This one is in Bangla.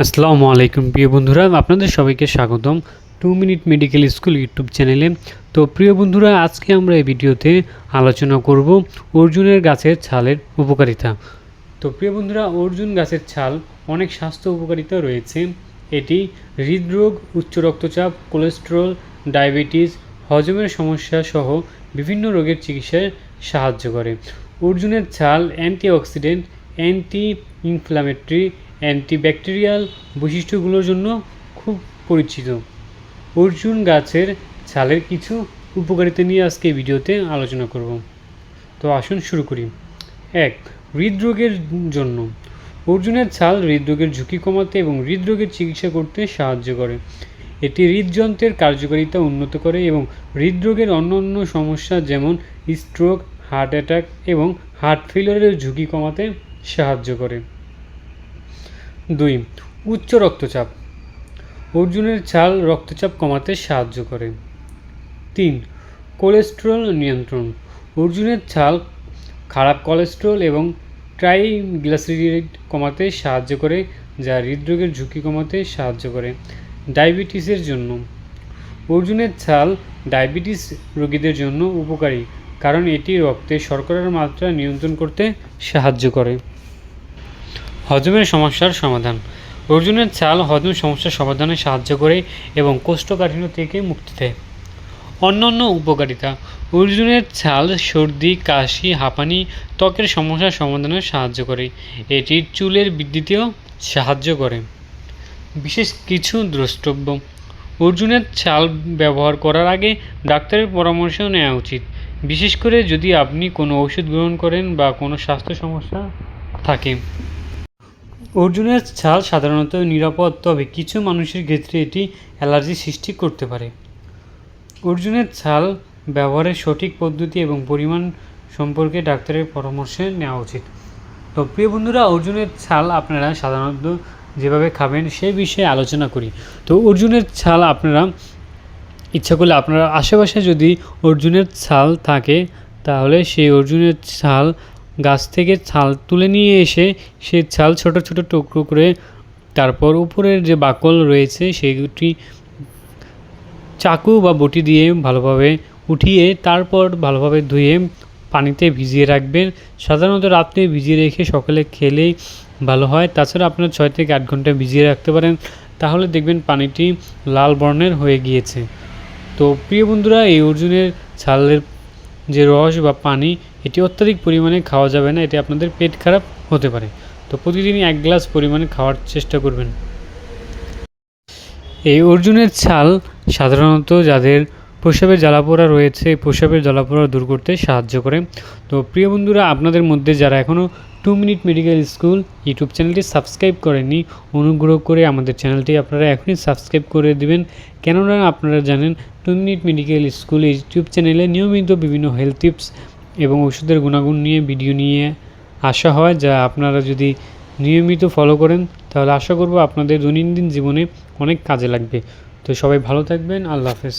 আসসালামু আলাইকুম, প্রিয় বন্ধুরা। আপনাদের সবাইকে স্বাগতম two minute medical school YouTube চ্যানেলে। তো প্রিয় বন্ধুরা, আজকে আমরা এই ভিডিওতে আলোচনা করব অর্জুনের গাছের ছালের উপকারিতা। তো প্রিয় বন্ধুরা, অর্জুন গাছের ছাল অনেক স্বাস্থ্য উপকারিতা রয়েছে। এটি হৃদরোগ, উচ্চ রক্তচাপ, কোলেস্টেরল, ডায়াবেটিস, হজমের সমস্যা সহ বিভিন্ন রোগের চিকিৎসায় সাহায্য করে। অর্জুনের ছাল অ্যান্টিঅক্সিডেন্ট অ্যান্টি ইনফ্ল্যামেটরি অ্যান্টিব্যাকটেরিয়াল বৈশিষ্ট্যগুলোর জন্য খুব পরিচিত। অর্জুন গাছের ছালের কিছু উপকারিতা নিয়ে আজকে ভিডিওতে আলোচনা করব। তো আসুন শুরু করি। এক, হৃদরোগের জন্য। অর্জুনের ছাল হৃদরোগের ঝুঁকি কমাতে এবং হৃদরোগের চিকিৎসা করতে সাহায্য করে। এটি হৃদযন্ত্রের কার্যকারিতা উন্নত করে এবং হৃদরোগের অন্যান্য সমস্যা যেমন স্ট্রোক হার্ট অ্যাটাক এবং হার্ট ফেলিয়ারের ঝুঁকি কমাতে সাহায্য করে। দুই, উচ্চ রক্তচাপ। অর্জুনের ছাল রক্তচাপ কমাতে সাহায্য করে। তিন, কোলেস্টেরল নিয়ন্ত্রণ। অর্জুনের ছাল খারাপ কোলেস্টেরল এবং ট্রাইগ্লিসারিড কমাতে সাহায্য করে, যা হৃদরোগের ঝুঁকি কমাতে সাহায্য করে। ডায়াবেটিসের জন্য। অর্জুনের ছাল ডায়াবেটিস রোগীদের জন্য উপকারী, কারণ এটি রক্তে শর্করার মাত্রা নিয়ন্ত্রণ করতে সাহায্য করে। হজমের সমস্যার সমাধান। অর্জুনের ছাল হজম সমস্যার সমাধানে সাহায্য করে এবং কোষ্ঠকাঠিন্য থেকে মুক্তি দেয়। অন্যান্য উপকারিতা, অর্জুনের ছাল সর্দি, কাশি, হাঁপানি, ত্বকের সমস্যার সমাধানে সাহায্য করে। এটি চুলের বৃদ্ধিতেও সাহায্য করে। বিশেষ কিছু দ্রষ্টব্য, অর্জুনের ছাল ব্যবহার করার আগে ডাক্তারের পরামর্শ নেওয়া উচিত। বিশেষ করে যদি আপনি কোনো ওষুধ গ্রহণ করেন বা কোনো স্বাস্থ্য সমস্যা থাকে। অর্জুনের ছাল সাধারণত নিরাপদ, তবে কিছু মানুষের ক্ষেত্রে এটি অ্যালার্জি সৃষ্টি করতে পারে। অর্জুনের ছাল ব্যবহারের সঠিক পদ্ধতি এবং পরিমাণ সম্পর্কে ডাক্তারের পরামর্শ নেওয়া উচিত। তো প্রিয় বন্ধুরা, অর্জুনের ছাল আপনারা সাধারণত যেভাবে খাবেন সে বিষয়ে আলোচনা করি। তো অর্জুনের ছাল আপনারা, ইচ্ছা করলে আপনারা আশেপাশে যদি অর্জুনের ছাল থাকে, তাহলে সেই অর্জুনের ছাল গাছ থেকে ছাল তুলে নিয়ে এসে সে ছাল ছোট ছোট টুকরো করে তারপর উপরের যে বাকল রয়েছে সেগুটি চাকু বা বটি দিয়ে ভালোভাবে উঠিয়ে তারপর ভালোভাবে ধুয়ে পানিতে ভিজিয়ে রাখবেন। সাধারণত রাত্রে ভিজিয়ে রেখে সকালে খেলেই ভালো হয়। তাছাড়া আপনার ছয় থেকে আট ঘণ্টা ভিজিয়ে রাখতে পারেন। তাহলে দেখবেন পানিটি লাল বর্ণের হয়ে গিয়েছে। তো প্রিয় বন্ধুরা, এই অর্জুনের ছালের যে রস বা পানি এটি অত্যাধিক পরিমাণে খাওয়া যাবে না এটি আপনাদের পেট খারাপ হতে পারে। তো প্রতিদিনই এক গ্লাস পরিমাণে খাওয়ার চেষ্টা করবেন। এই অর্জুনের ছাল সাধারণত যাদের প্রসাবের জ্বালাপোড়া রয়েছে, প্রসাবের জ্বালাপোড়া দূর করতে সাহায্য করে। তো প্রিয় বন্ধুরা, আপনাদের মধ্যে যারা এখনও two minute medical school YouTube চ্যানেলটি সাবস্ক্রাইব করেননি, অনুগ্রহ করে আমাদের চ্যানেলটি আপনারা এখনই সাবস্ক্রাইব করে দিবেন। কেননা আপনারা জানেন two minute medical school YouTube চ্যানেলে নিয়মিত বিভিন্ন হেলথ টিপস এবং ওষুধের গুণাগুণ নিয়ে ভিডিও নিয়ে আসা হয়, যা আপনারা যদি নিয়মিত ফলো করেন, তাহলে আশা করব আপনাদের দৈনন্দিন জীবনে অনেক কাজে লাগবে। তো সবাই ভালো থাকবেন, আল্লাহ হাফেজ।